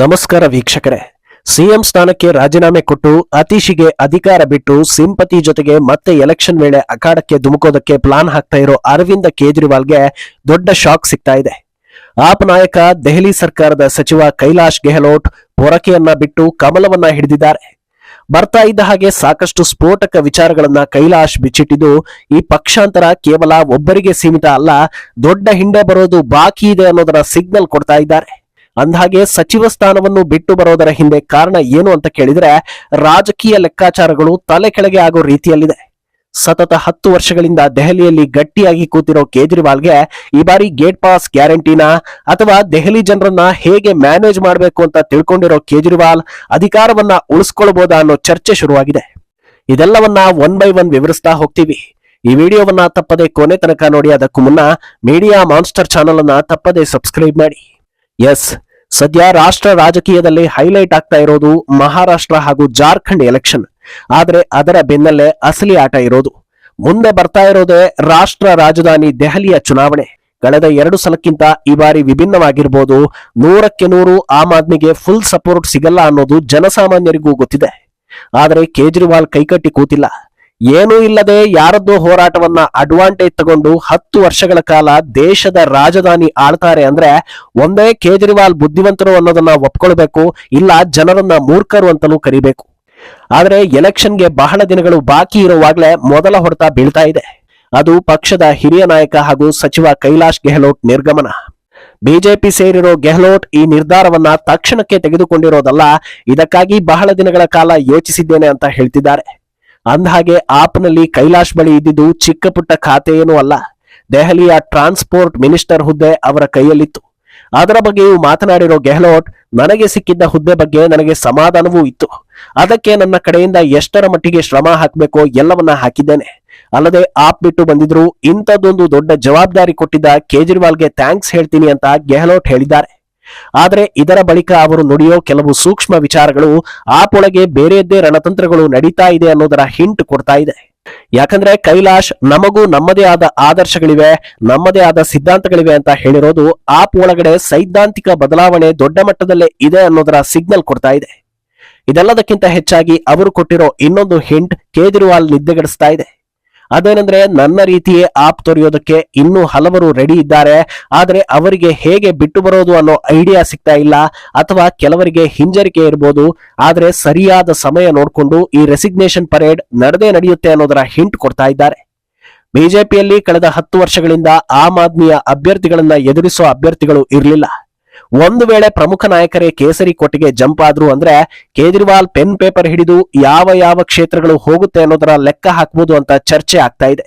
ನಮಸ್ಕಾರ ವೀಕ್ಷಕರೇ. ಸಿಎಂ ಸ್ಥಾನಕ್ಕೆ ರಾಜೀನಾಮೆ ಕೊಟ್ಟು ಅತೀಶಿಗೆ ಅಧಿಕಾರ ಬಿಟ್ಟು ಸಿಂಪತಿ ಜೊತೆಗೆ ಮತ್ತೆ ಎಲೆಕ್ಷನ್ ವೇಳೆ ಅಖಾಡಕ್ಕೆ ಧುಮುಕೋದಕ್ಕೆ ಪ್ಲಾನ್ ಹಾಕ್ತಾ ಇರೋ ಅರವಿಂದ ಕೇಜ್ರಿವಾಲ್ಗೆ ದೊಡ್ಡ ಶಾಕ್ ಸಿಗ್ತಾ ಇದೆ. ಆಪ್ ನಾಯಕ, ದೆಹಲಿ ಸರ್ಕಾರದ ಸಚಿವ ಕೈಲಾಶ್ ಗೆಹ್ಲೋಟ್ ಪೊರಕೆಯನ್ನ ಬಿಟ್ಟು ಕಮಲವನ್ನ ಹಿಡಿದಿದ್ದಾರೆ. ಬರ್ತಾ ಇದ್ದ ಹಾಗೆ ಸಾಕಷ್ಟು ಸ್ಫೋಟಕ ವಿಚಾರಗಳನ್ನ ಕೈಲಾಶ್ ಬಿಚ್ಚಿಟ್ಟಿದ್ದು ಈ ಪಕ್ಷಾಂತರ ಕೇವಲ ಒಬ್ಬರಿಗೆ ಸೀಮಿತ ಅಲ್ಲ, ದೊಡ್ಡ ಹಿಂಡೆ ಬರೋದು ಬಾಕಿ ಇದೆ ಅನ್ನೋದರ ಸಿಗ್ನಲ್ ಕೊಡ್ತಾ ಇದ್ದಾರೆ. ಅಂದಹಾಗೆ ಸಚಿವ ಸ್ಥಾನವನ್ನು ಬಿಟ್ಟು ಬರೋದರ ಹಿಂದೆ ಕಾರಣ ಏನು ಅಂತ ಕೇಳಿದ್ರೆ ರಾಜಕೀಯ ಲೆಕ್ಕಾಚಾರಗಳು ತಲೆ ಕೆಳಗೆ ಆಗೋ ರೀತಿಯಲ್ಲಿದೆ. ಸತತ ಹತ್ತು ವರ್ಷಗಳಿಂದ ದೆಹಲಿಯಲ್ಲಿ ಗಟ್ಟಿಯಾಗಿ ಕೂತಿರೋ ಕೇಜ್ರಿವಾಲ್ಗೆ ಈ ಬಾರಿ ಗೇಟ್ ಪಾಸ್ ಗ್ಯಾರಂಟಿನ ಅಥವಾ ದೆಹಲಿ ಜನರನ್ನ ಹೇಗೆ ಮ್ಯಾನೇಜ್ ಮಾಡಬೇಕು ಅಂತ ತಿಳ್ಕೊಂಡಿರೋ ಕೇಜ್ರಿವಾಲ್ ಅಧಿಕಾರವನ್ನ ಉಳಿಸ್ಕೊಳ್ಬೋದಾ ಅನ್ನೋ ಚರ್ಚೆ ಶುರುವಾಗಿದೆ. ಇದೆಲ್ಲವನ್ನ ಒನ್ ಬೈ ಒನ್ ವಿವರಿಸ್ತಾ ಹೋಗ್ತೀವಿ. ಈ ವಿಡಿಯೋವನ್ನ ತಪ್ಪದೆ ಕೊನೆ ತನಕ ನೋಡಿ, ಅದಕ್ಕೂ ಮುನ್ನ ಮೀಡಿಯಾ ಮಾನ್ಸ್ಟರ್ ಚಾನಲ್ ಅನ್ನ ತಪ್ಪದೆ ಸಬ್ಸ್ಕ್ರೈಬ್ ಮಾಡಿ. ಎಸ್ ಸದ್ಯ ರಾಷ್ಟ್ರ ರಾಜಕೀಯದಲ್ಲಿ ಹೈಲೈಟ್ ಆಗ್ತಾ ಇರೋದು ಮಹಾರಾಷ್ಟ್ರ ಹಾಗೂ ಜಾರ್ಖಂಡ್ ಎಲೆಕ್ಷನ್. ಆದರೆ ಅದರ ಬೆನ್ನಲ್ಲೇ ಅಸಲಿ ಆಟ ಇರೋದು. ಮುಂದೆ ಬರ್ತಾ ಇರೋದೇ ರಾಷ್ಟ್ರ ರಾಜಧಾನಿ ದೆಹಲಿಯ ಚುನಾವಣೆ. ಕಳೆದ ಎರಡು ಸಲಕ್ಕಿಂತ ಈ ಬಾರಿ ವಿಭಿನ್ನವಾಗಿರ್ಬೋದು. ನೂರಕ್ಕೆ ನೂರು ಆಮ್ ಆದ್ಮಿಗೆ ಫುಲ್ ಸಪೋರ್ಟ್ ಸಿಗಲ್ಲ ಅನ್ನೋದು ಜನಸಾಮಾನ್ಯರಿಗೂ ಗೊತ್ತಿದೆ. ಆದರೆ ಕೇಜ್ರಿವಾಲ್ ಕೈಕಟ್ಟಿ ಕೂತಿಲ್ಲ. ಏನೂ ಇಲ್ಲದೆ ಯಾರದ್ದೋ ಹೋರಾಟವನ್ನ ಅಡ್ವಾಂಟೇಜ್ ತಗೊಂಡು ಹತ್ತು ವರ್ಷಗಳ ಕಾಲ ದೇಶದ ರಾಜಧಾನಿ ಆಳ್ತಾರೆ ಅಂದ್ರೆ ಒಂದೇ ಕೇಜ್ರಿವಾಲ್ ಬುದ್ಧಿವಂತರು ಅನ್ನೋದನ್ನ ಒಪ್ಕೊಳ್ಬೇಕು, ಇಲ್ಲ ಜನರನ್ನ ಮೂರ್ಖರು ಅಂತಲೂ ಕರಿಬೇಕು. ಆದ್ರೆ ಎಲೆಕ್ಷನ್ಗೆ ಬಹಳ ದಿನಗಳು ಬಾಕಿ ಇರುವಾಗಲೇ ಮೊದಲ ಹೊಡೆತ ಬೀಳ್ತಾ ಇದೆ. ಅದು ಪಕ್ಷದ ಹಿರಿಯ ನಾಯಕ ಹಾಗೂ ಸಚಿವ ಕೈಲಾಶ್ ಗೆಹ್ಲೋಟ್ ನಿರ್ಗಮನ. ಬಿಜೆಪಿ ಸೇರಿರೋ ಗೆಹ್ಲೋಟ್ ಈ ನಿರ್ಧಾರವನ್ನ ತಕ್ಷಣಕ್ಕೆ ತೆಗೆದುಕೊಂಡಿರೋದಲ್ಲ, ಇದಕ್ಕಾಗಿ ಬಹಳ ದಿನಗಳ ಕಾಲ ಯೋಚಿಸಿದ್ದೇನೆ ಅಂತ ಹೇಳ್ತಿದ್ದಾರೆ. ಅಂದಹಾಗೆ ಆಪ್ನಲ್ಲಿ ಕೈಲಾಶ್ ಬಳಿ ಇದ್ದಿದ್ದು ಚಿಕ್ಕ ಪುಟ್ಟ ಖಾತೆ ಅಲ್ಲ. ದೆಹಲಿಯ ಟ್ರಾನ್ಸ್ಪೋರ್ಟ್ ಮಿನಿಸ್ಟರ್ ಹುದ್ದೆ ಅವರ ಕೈಯಲ್ಲಿತ್ತು. ಅದರ ಬಗ್ಗೆಯೂ ಮಾತನಾಡಿರೋ ಗೆಹ್ಲೋಟ್, ನನಗೆ ಸಿಕ್ಕಿದ್ದ ಹುದ್ದೆ ಬಗ್ಗೆ ನನಗೆ ಸಮಾಧಾನವೂ ಇತ್ತು. ಅದಕ್ಕೆ ನನ್ನ ಕಡೆಯಿಂದ ಎಷ್ಟರ ಮಟ್ಟಿಗೆ ಶ್ರಮ ಹಾಕಬೇಕೋ ಎಲ್ಲವನ್ನ ಹಾಕಿದ್ದೇನೆ. ಅಲ್ಲದೆ ಆಪ್ ಬಿಟ್ಟು ಬಂದಿದ್ರು ಇಂಥದ್ದೊಂದು ದೊಡ್ಡ ಜವಾಬ್ದಾರಿ ಕೊಟ್ಟಿದ್ದ ಕೇಜ್ರಿವಾಲ್ಗೆ ಥ್ಯಾಂಕ್ಸ್ ಹೇಳ್ತೀನಿ ಅಂತ ಗೆಹ್ಲೋಟ್ ಹೇಳಿದ್ದಾರೆ. ಆದ್ರೆ ಇದರ ಬಳಿಕ ಅವರು ನುಡಿಯೋ ಕೆಲವು ಸೂಕ್ಷ್ಮ ವಿಚಾರಗಳು ಆಪೊಳಗೆ ಬೇರೆಯದ್ದೇ ರಣತಂತ್ರಗಳು ನಡೀತಾ ಇದೆ ಅನ್ನೋದರ ಹಿಂಟ್ ಕೊಡ್ತಾ ಇದೆ. ಯಾಕಂದ್ರೆ ಕೈಲಾಶ್ ನಮಗೂ ನಮ್ಮದೇ ಆದ ಆದರ್ಶಗಳಿವೆ, ನಮ್ಮದೇ ಆದ ಸಿದ್ಧಾಂತಗಳಿವೆ ಅಂತ ಹೇಳಿರೋದು ಆಪ್ ಒಳಗಡೆ ಸೈದ್ಧಾಂತಿಕ ಬದಲಾವಣೆ ದೊಡ್ಡ ಮಟ್ಟದಲ್ಲೇ ಇದೆ ಅನ್ನೋದರ ಸಿಗ್ನಲ್ ಕೊಡ್ತಾ ಇದೆ. ಇದೆಲ್ಲದಕ್ಕಿಂತ ಹೆಚ್ಚಾಗಿ ಅವರು ಕೊಟ್ಟಿರೋ ಇನ್ನೊಂದು ಹಿಂಟ್ ಕೇಜ್ರಿವಾಲ್ ನಿದ್ದೆಗೆಡಿಸ್ತಾ ಇದೆ. ಅದೇನೆಂದ್ರೆ ನನ್ನ ರೀತಿಯೇ ಆಪ್ ತೊರೆಯೋದಕ್ಕೆ ಇನ್ನೂ ಹಲವರು ರೆಡಿ ಇದ್ದಾರೆ. ಆದರೆ ಅವರಿಗೆ ಹೇಗೆ ಬಿಟ್ಟು ಬರೋದು ಅನ್ನೋ ಐಡಿಯಾ ಸಿಗ್ತಾ ಇಲ್ಲ. ಅಥವಾ ಕೆಲವರಿಗೆ ಹಿಂಜರಿಕೆ ಇರಬಹುದು ಆದರೆ ಸರಿಯಾದ ಸಮಯ ನೋಡಿಕೊಂಡು ಈ ರೆಸಿಗ್ನೇಷನ್ ಪರೇಡ್ ನಡೆದೇ ನಡೆಯುತ್ತೆ ಅನ್ನೋದರ ಹಿಂಟ್ ಕೊಡ್ತಾ ಇದ್ದಾರೆ. ಬಿಜೆಪಿಯಲ್ಲಿ ಕಳೆದ ಹತ್ತು ವರ್ಷಗಳಿಂದ ಆಮ್ ಆದ್ಮಿಯ ಅಭ್ಯರ್ಥಿಗಳನ್ನ ಎದುರಿಸೋ ಅಭ್ಯರ್ಥಿಗಳು ಇರಲಿಲ್ಲ. ಒಂದು ವೇಳೆ ಪ್ರಮುಖ ನಾಯಕರೇ ಕೇಸರಿ ಕೊಟ್ಟಿಗೆ ಜಂಪ್ ಆದ್ರು ಅಂದ್ರೆ ಕೇಜ್ರಿವಾಲ್ ಪೆನ್ ಪೇಪರ್ ಹಿಡಿದು ಯಾವ ಯಾವ ಕ್ಷೇತ್ರಗಳು ಹೋಗುತ್ತೆ ಅನ್ನೋದರ ಲೆಕ್ಕ ಹಾಕ್ಬೋದು ಅಂತ ಚರ್ಚೆ ಆಗ್ತಾ ಇದೆ.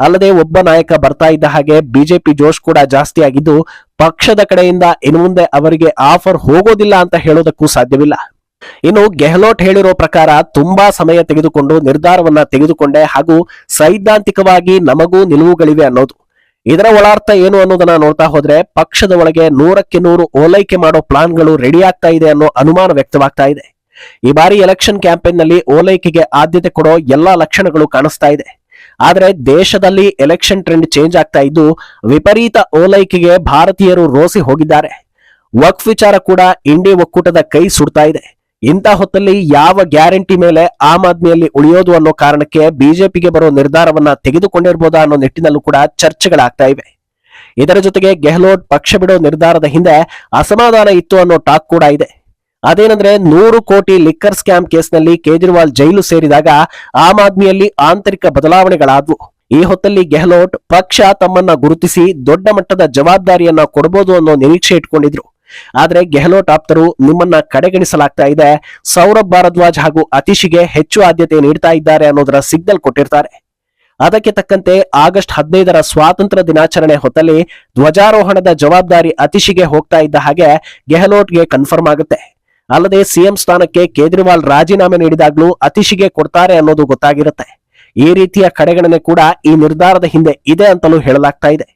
ಅಲ್ಲದೆ ಒಬ್ಬ ನಾಯಕ ಬರ್ತಾ ಇದ್ದ ಹಾಗೆ ಬಿಜೆಪಿ ಜೋಶ್ ಕೂಡ ಜಾಸ್ತಿ ಆಗಿದ್ದು ಪಕ್ಷದ ಕಡೆಯಿಂದ ಇನ್ನು ಮುಂದೆ ಅವರಿಗೆ ಆಫರ್ ಹೋಗೋದಿಲ್ಲ ಅಂತ ಹೇಳೋದಕ್ಕೂ ಸಾಧ್ಯವಿಲ್ಲ. ಇನ್ನು ಗೆಹ್ಲೋಟ್ ಹೇಳಿರೋ ಪ್ರಕಾರ ತುಂಬಾ ಸಮಯ ತೆಗೆದುಕೊಂಡು ನಿರ್ಧಾರವನ್ನ ತೆಗೆದುಕೊಂಡೆ ಹಾಗೂ ಸೈದ್ಧಾಂತಿಕವಾಗಿ ನಮಗೂ ನಿಲುವುಗಳಿವೆ ಅನ್ನೋದು. ಇದರ ಒಳಾರ್ಥ ಏನು ಅನ್ನೋದನ್ನ ನೋಡ್ತಾ ಹೋದ್ರೆ ಪಕ್ಷದ ಒಳಗೆ ನೂರಕ್ಕೆ ನೂರು ಓಲೈಕೆ ಮಾಡೋ ಪ್ಲಾನ್ಗಳು ರೆಡಿ ಆಗ್ತಾ ಇದೆ ಅನ್ನೋ ಅನುಮಾನ ವ್ಯಕ್ತವಾಗ್ತಾ ಇದೆ. ಈ ಬಾರಿ ಎಲೆಕ್ಷನ್ ಕ್ಯಾಂಪೇನ್ನಲ್ಲಿ ಓಲೈಕೆಗೆ ಆದ್ಯತೆ ಕೊಡೋ ಎಲ್ಲಾ ಲಕ್ಷಣಗಳು ಕಾಣಿಸ್ತಾ ಇದೆ. ಆದರೆ ದೇಶದಲ್ಲಿ ಎಲೆಕ್ಷನ್ ಟ್ರೆಂಡ್ ಚೇಂಜ್ ಆಗ್ತಾ ಇದ್ದು ವಿಪರೀತ ಓಲೈಕೆಗೆ ಭಾರತೀಯರು ರೋಸಿ ಹೋಗಿದ್ದಾರೆ. ವಕ್ ವಿಚಾರ ಕೂಡ ಇಂಡಿ ಒಕ್ಕೂಟದ ಕೈ ಸುಡ್ತಾ ಇದೆ. ಇಂಥ ಹೊತ್ತಲ್ಲಿ ಯಾವ ಗ್ಯಾರಂಟಿ ಮೇಲೆ ಆಮ್ ಆದ್ಮಿಯಲ್ಲಿ ಉಳಿಯೋದು ಅನ್ನೋ ಕಾರಣಕ್ಕೆ ಬಿಜೆಪಿಗೆ ಬರೋ ನಿರ್ಧಾರವನ್ನ ತೆಗೆದುಕೊಂಡಿರ್ಬೋದಾ ಅನ್ನೋ ನಿಟ್ಟಿನಲ್ಲೂ ಕೂಡ ಚರ್ಚೆಗಳಾಗ್ತಾ ಇವೆ. ಇದರ ಜೊತೆಗೆ ಗೆಹ್ಲೋಟ್ ಪಕ್ಷ ಬಿಡೋ ನಿರ್ಧಾರದ ಹಿಂದೆ ಅಸಮಾಧಾನ ಇತ್ತು ಅನ್ನೋ ಟಾಕ್ ಕೂಡ ಇದೆ. ಅದೇನಂದ್ರೆ ನೂರು ಕೋಟಿ ಲಿಕ್ಕರ್ ಸ್ಕ್ಯಾಮ್ ಕೇಸ್ನಲ್ಲಿ ಕೇಜ್ರಿವಾಲ್ ಜೈಲು ಸೇರಿದಾಗ ಆಮ್ ಆದ್ಮಿಯಲ್ಲಿ ಆಂತರಿಕ ಬದಲಾವಣೆಗಳಾದ್ವು. ಈ ಹೊತ್ತಲ್ಲಿ ಗೆಹ್ಲೋಟ್ ಪಕ್ಷ ತಮ್ಮನ್ನ ಗುರುತಿಸಿ ದೊಡ್ಡ ಮಟ್ಟದ ಜವಾಬ್ದಾರಿಯನ್ನ ಕೊಡಬಹುದು ಅನ್ನೋ ನಿರೀಕ್ಷೆ ಇಟ್ಕೊಂಡಿದ್ರು. ಆದ್ರೆ ಗೆಹ್ಲೋಟ್ ಆಪ್ತರು ನಿಮ್ಮನ್ನ ಕಡೆಗಣಿಸಲಾಗ್ತಾ ಇದೆ. ಸೌರಭ್ ಭಾರದ್ವಾಜ್ ಹಾಗೂ ಅತಿಶಿಗೆ ಹೆಚ್ಚು ಆದ್ಯತೆ ನೀಡ್ತಾ ಇದ್ದಾರೆ ಅನ್ನೋದರ ಸಿಗ್ನಲ್ ಕೊಟ್ಟಿರ್ತಾರೆ. ಅದಕ್ಕೆ ತಕ್ಕಂತೆ ಆಗಸ್ಟ್ ಹದಿನೈದರ ಸ್ವಾತಂತ್ರ್ಯ ದಿನಾಚರಣೆ ಹೊತ್ತಲ್ಲಿ ಧ್ವಜಾರೋಹಣದ ಜವಾಬ್ದಾರಿ ಅತಿಶಿಗೆ ಹೋಗ್ತಾ ಇದ್ದ ಹಾಗೆ ಗೆಹ್ಲೋಟ್ಗೆ ಕನ್ಫರ್ಮ್ ಆಗುತ್ತೆ. ಅಲ್ಲದೆ ಸಿಎಂ ಸ್ಥಾನಕ್ಕೆ ಕೇಜ್ರಿವಾಲ್ ರಾಜೀನಾಮೆ ನೀಡಿದಾಗ್ಲೂ ಅತಿಶಿಗೆ ಕೊಡ್ತಾರೆ ಅನ್ನೋದು ಗೊತ್ತಾಗಿರುತ್ತೆ. ಈ ರೀತಿಯ ಕಡೆಗಣನೆ ಕೂಡ ಈ ನಿರ್ಧಾರದ ಹಿಂದೆ ಇದೆ ಅಂತಲೂ ಹೇಳಲಾಗ್ತಾ ಇದೆ.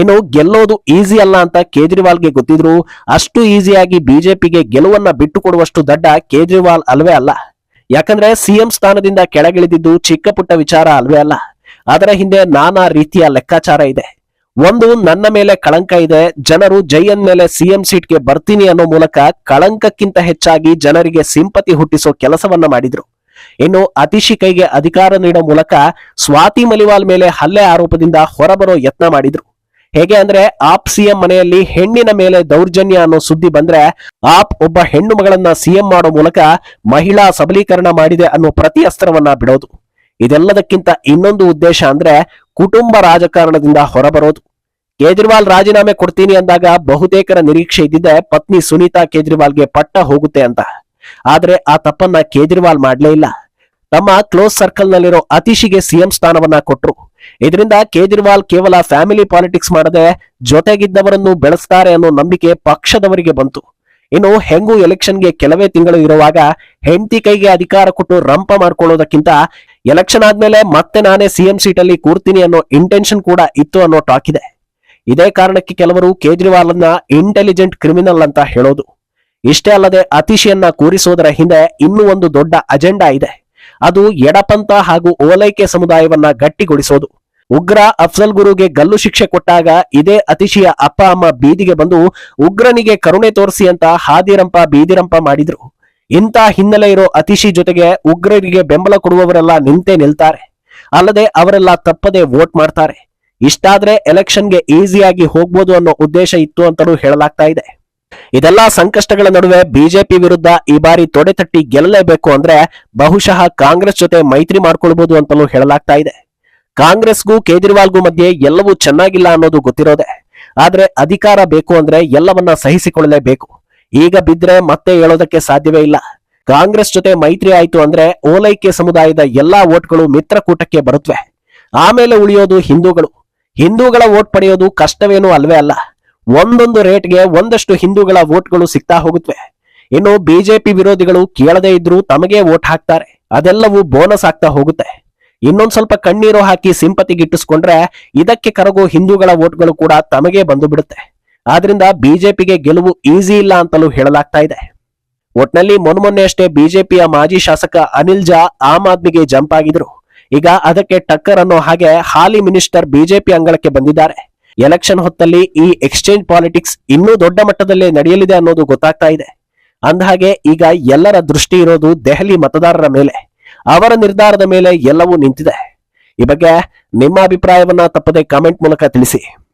ಇನ್ನು ಗೆಲ್ಲೋದು ಈಸಿ ಅಲ್ಲ ಅಂತ ಕೇಜ್ರಿವಾಲ್ಗೆ ಗೊತ್ತಿದ್ರು ಅಷ್ಟು ಈಸಿಯಾಗಿ ಬಿಜೆಪಿಗೆ ಗೆಲುವನ್ನ ಬಿಟ್ಟು ಕೊಡುವಷ್ಟು ದಡ್ಡ ಕೇಜ್ರಿವಾಲ್ ಅಲ್ವೇ ಅಲ್ಲ. ಯಾಕಂದ್ರೆ ಸಿಎಂ ಸ್ಥಾನದಿಂದ ಕೆಳಗಿಳಿದಿದ್ದು ಚಿಕ್ಕ ಪುಟ್ಟ ವಿಚಾರ ಅಲ್ವೇ ಅಲ್ಲ. ಅದರ ಹಿಂದೆ ನಾನಾ ರೀತಿಯ ಲೆಕ್ಕಾಚಾರ ಇದೆ. ಒಂದು, ನನ್ನ ಮೇಲೆ ಕಳಂಕ ಇದೆ, ಜನರು ಜಯನ್ ಮೇಲೆ ಸಿಎಂ ಸೀಟ್ಗೆ ಬರ್ತೀನಿ ಅನ್ನೋ ಮೂಲಕ ಕಳಂಕಕ್ಕಿಂತ ಹೆಚ್ಚಾಗಿ ಜನರಿಗೆ ಸಿಂಪತಿ ಹುಟ್ಟಿಸೋ ಕೆಲಸವನ್ನ ಮಾಡಿದ್ರು. ಇನ್ನು ಅತಿಶಿ ಕೈಗೆ ಅಧಿಕಾರ ನೀಡೋ ಮೂಲಕ ಸ್ವಾತಿ ಮಲಿವಾಲ್ ಮೇಲೆ ಹಲ್ಲೆ ಆರೋಪದಿಂದ ಹೊರಬರೋ ಯತ್ನ ಮಾಡಿದ್ರು. ಹೇಗೆ ಅಂದ್ರೆ ಆಪ್ ಸಿಎಂ ಮನೆಯಲ್ಲಿ ಹೆಣ್ಣಿನ ಮೇಲೆ ದೌರ್ಜನ್ಯ ಅನ್ನೋ ಸುದ್ದಿ ಬಂದ್ರೆ ಆಪ್ ಒಬ್ಬ ಹೆಣ್ಣು ಮಗಳನ್ನ ಸಿಎಂ ಮಾಡೋ ಮೂಲಕ ಮಹಿಳಾ ಸಬಲೀಕರಣ ಮಾಡಿದೆ ಅನ್ನೋ ಪ್ರತಿ ಅಸ್ತ್ರವನ್ನ ಬಿಡೋದು. ಇದೆಲ್ಲದಕ್ಕಿಂತ ಇನ್ನೊಂದು ಉದ್ದೇಶ ಅಂದ್ರೆ ಕುಟುಂಬ ರಾಜಕಾರಣದಿಂದ ಹೊರಬರೋದು. ಕೇಜ್ರಿವಾಲ್ ರಾಜೀನಾಮೆ ಕೊಡ್ತೀನಿ ಅಂದಾಗ ಬಹುತೇಕರ ನಿರೀಕ್ಷೆ ಇದ್ದಿದ್ದೆ ಪತ್ನಿ ಸುನೀತಾ ಕೇಜ್ರಿವಾಲ್ಗೆ ಪಟ್ಟ ಹೋಗುತ್ತೆ ಅಂತ. ಆದ್ರೆ ಆ ತಪ್ಪನ್ನ ಕೇಜ್ರಿವಾಲ್ ಮಾಡ್ಲೇ ಇಲ್ಲ. ತಮ್ಮ ಕ್ಲೋಸ್ ಸರ್ಕಲ್ ನಲ್ಲಿರೋ ಅತಿಶಿಗೆ ಸಿಎಂ ಸ್ಥಾನವನ್ನ ಕೊಟ್ರು. ಇದರಿಂದ ಕೇಜ್ರಿವಾಲ್ ಕೇವಲ ಫ್ಯಾಮಿಲಿ ಪಾಲಿಟಿಕ್ಸ್ ಮಾಡದೆ ಜೊತೆಗಿದ್ದವರನ್ನು ಬೆಳೆಸ್ತಾರೆ ಅನ್ನೋ ನಂಬಿಕೆ ಪಕ್ಷದವರಿಗೆ ಬಂತು. ಇನ್ನು ಹೆಂಗೂ ಎಲೆಕ್ಷನ್ಗೆ ಕೆಲವೇ ತಿಂಗಳು ಇರುವಾಗ ಹೆಂಡತಿ ಕೈಗೆ ಅಧಿಕಾರ ಕೊಟ್ಟು ರಂಪ ಮಾಡ್ಕೊಳ್ಳೋದಕ್ಕಿಂತ ಎಲೆಕ್ಷನ್ ಆದ್ಮೇಲೆ ಮತ್ತೆ ನಾನೇ ಸಿಎಂ ಸೀಟಲ್ಲಿ ಕೂರ್ತೀನಿ ಅನ್ನೋ ಇಂಟೆನ್ಷನ್ ಕೂಡ ಇತ್ತು ಅನ್ನೋ ಟಾಕ್ ಇದೆ. ಇದೇ ಕಾರಣಕ್ಕೆ ಕೆಲವರು ಕೇಜ್ರಿವಾಲ್ ಅನ್ನ ಇಂಟೆಲಿಜೆಂಟ್ ಕ್ರಿಮಿನಲ್ ಅಂತ ಹೇಳೋದು. ಇಷ್ಟೇ ಅಲ್ಲದೆ ಅತಿಶಿಯನ್ನ ಕೂರಿಸೋದರ ಹಿಂದೆ ಇನ್ನೂ ಒಂದು ದೊಡ್ಡ ಅಜೆಂಡಾ ಇದೆ. ಅದು ಎಡಪಂಥ ಹಾಗೂ ಓಲೈಕೆ ಸಮುದಾಯವನ್ನ ಗಟ್ಟಿಗೊಳಿಸೋದು. ಉಗ್ರ ಅಫ್ಜಲ್ ಗುರುಗೆ ಗಲ್ಲು ಶಿಕ್ಷೆ ಕೊಟ್ಟಾಗ ಇದೇ ಅತಿಶಿಯ ಅಪ್ಪ ಅಮ್ಮ ಬೀದಿಗೆ ಬಂದು ಉಗ್ರನಿಗೆ ಕರುಣೆ ತೋರಿಸಿ ಅಂತ ಹಾದಿರಂಪ ಬೀದಿರಂಪ ಮಾಡಿದ್ರು. ಇಂಥ ಹಿನ್ನೆಲೆ ಇರೋ ಅತಿಶಿ ಜೊತೆಗೆ ಉಗ್ರರಿಗೆ ಬೆಂಬಲ ಕೊಡುವವರೆಲ್ಲ ನಿಂತೇ ನಿಲ್ತಾರೆ. ಅಲ್ಲದೆ ಅವರೆಲ್ಲ ತಪ್ಪದೆ ವೋಟ್ ಮಾಡ್ತಾರೆ. ಇಷ್ಟಾದ್ರೆ ಎಲೆಕ್ಷನ್ಗೆ ಈಸಿಯಾಗಿ ಹೋಗ್ಬೋದು ಅನ್ನೋ ಉದ್ದೇಶ ಇತ್ತು ಅಂತಲೂ ಹೇಳಲಾಗ್ತಾ ಇದೆ. ಇದೆಲ್ಲಾ ಸಂಕಷ್ಟಗಳ ನಡುವೆ ಬಿಜೆಪಿ ವಿರುದ್ಧ ಈ ಬಾರಿ ತೊಡೆತಟ್ಟಿ ಗೆಲ್ಲಲೇಬೇಕು ಅಂದ್ರೆ ಬಹುಶಃ ಕಾಂಗ್ರೆಸ್ ಜೊತೆ ಮೈತ್ರಿ ಮಾಡ್ಕೊಳ್ಬಹುದು ಅಂತಲೂ ಹೇಳಲಾಗ್ತಾ ಇದೆ. ಕಾಂಗ್ರೆಸ್ಗೂ ಕೇಜ್ರಿವಾಲ್ಗೂ ಮಧ್ಯೆ ಎಲ್ಲವೂ ಚೆನ್ನಾಗಿಲ್ಲ ಅನ್ನೋದು ಗೊತ್ತಿರೋದೆ. ಆದ್ರೆ ಅಧಿಕಾರ ಬೇಕು ಅಂದ್ರೆ ಎಲ್ಲವನ್ನ ಸಹಿಸಿಕೊಳ್ಳಲೇಬೇಕು. ಈಗ ಬಿದ್ರೆ ಮತ್ತೆ ಹೇಳೋದಕ್ಕೆ ಸಾಧ್ಯವೇ ಇಲ್ಲ. ಕಾಂಗ್ರೆಸ್ ಜೊತೆ ಮೈತ್ರಿ ಆಯ್ತು ಅಂದ್ರೆ ಓಲೈಕೆ ಸಮುದಾಯದ ಎಲ್ಲಾ ಓಟ್ಗಳು ಮಿತ್ರಕೂಟಕ್ಕೆ ಬರುತ್ತವೆ ಆಮೇಲೆ ಉಳಿಯೋದು ಹಿಂದೂಗಳು. ಹಿಂದೂಗಳ ವೋಟ್ ಪಡೆಯೋದು ಕಷ್ಟವೇನೂ ಅಲ್ವೇ ಅಲ್ಲ. ಒಂದೊಂದು ರೇಟ್ಗೆ ಒಂದಷ್ಟು ಹಿಂದೂಗಳ ವೋಟ್ಗಳು ಸಿಗ್ತಾ ಹೋಗುತ್ತವೆ ಇನ್ನು ಬಿಜೆಪಿ ವಿರೋಧಿಗಳು ಕೇಳದೇ ಇದ್ರೂ ತಮಗೆ ವೋಟ್ ಹಾಕ್ತಾರೆ. ಅದೆಲ್ಲವೂ ಬೋನಸ್ ಆಗ್ತಾ ಹೋಗುತ್ತೆ. ಇನ್ನೊಂದ್ ಸ್ವಲ್ಪ ಕಣ್ಣೀರು ಹಾಕಿ ಸಿಂಪತಿ ಗಿಟ್ಟಿಸ್ಕೊಂಡ್ರೆ ಇದಕ್ಕೆ ಕರಗೋ ಹಿಂದೂಗಳ ವೋಟ್ಗಳು ಕೂಡ ತಮಗೆ ಬಂದು ಬಿಡುತ್ತೆ. ಆದ್ರಿಂದ ಬಿಜೆಪಿಗೆ ಗೆಲುವು ಈಸಿ ಇಲ್ಲ ಅಂತಲೂ ಹೇಳಲಾಗ್ತಾ ಇದೆ. ಒಟ್ನಲ್ಲಿ ಮೊನ್ಮೊನ್ನೆಯಷ್ಟೇ ಬಿಜೆಪಿಯ ಮಾಜಿ ಶಾಸಕ ಅನಿಲ್ ಜಾ ಆಮ್ ಆದ್ಮಿಗೆ ಜಂಪ್ ಆಗಿದ್ರು. ಈಗ ಅದಕ್ಕೆ ಟಕ್ಕರ್ ಅನ್ನೋ ಹಾಗೆ ಹಾಲಿ ಮಿನಿಸ್ಟರ್ ಬಿಜೆಪಿ ಅಂಗಳಕ್ಕೆ ಬಂದಿದ್ದಾರೆ. ಎಲೆಕ್ಷನ್ ಹೊತ್ತಲ್ಲಿ ಈ ಎಕ್ಸ್ಚೇಂಜ್ ಪಾಲಿಟಿಕ್ಸ್ ಇನ್ನೂ ದೊಡ್ಡ ಮಟ್ಟದಲ್ಲಿ ನಡೆಯಲಿದೆ ಅನ್ನೋದು ಗೊತ್ತಾಗ್ತಾ ಇದೆ. ಅಂದಹಾಗೆ ಈಗ ಎಲ್ಲರ ದೃಷ್ಟಿ ಇರೋದು ದೆಹಲಿ ಮತದಾರರ ಮೇಲೆ. ಅವರ ನಿರ್ಧಾರದ ಮೇಲೆ ಎಲ್ಲವೂ ನಿಂತಿದೆ. ಈ ಬಗ್ಗೆ ನಿಮ್ಮ ಅಭಿಪ್ರಾಯವನ್ನ ತಪ್ಪದೆ ಕಾಮೆಂಟ್ ಮೂಲಕ ತಿಳಿಸಿ.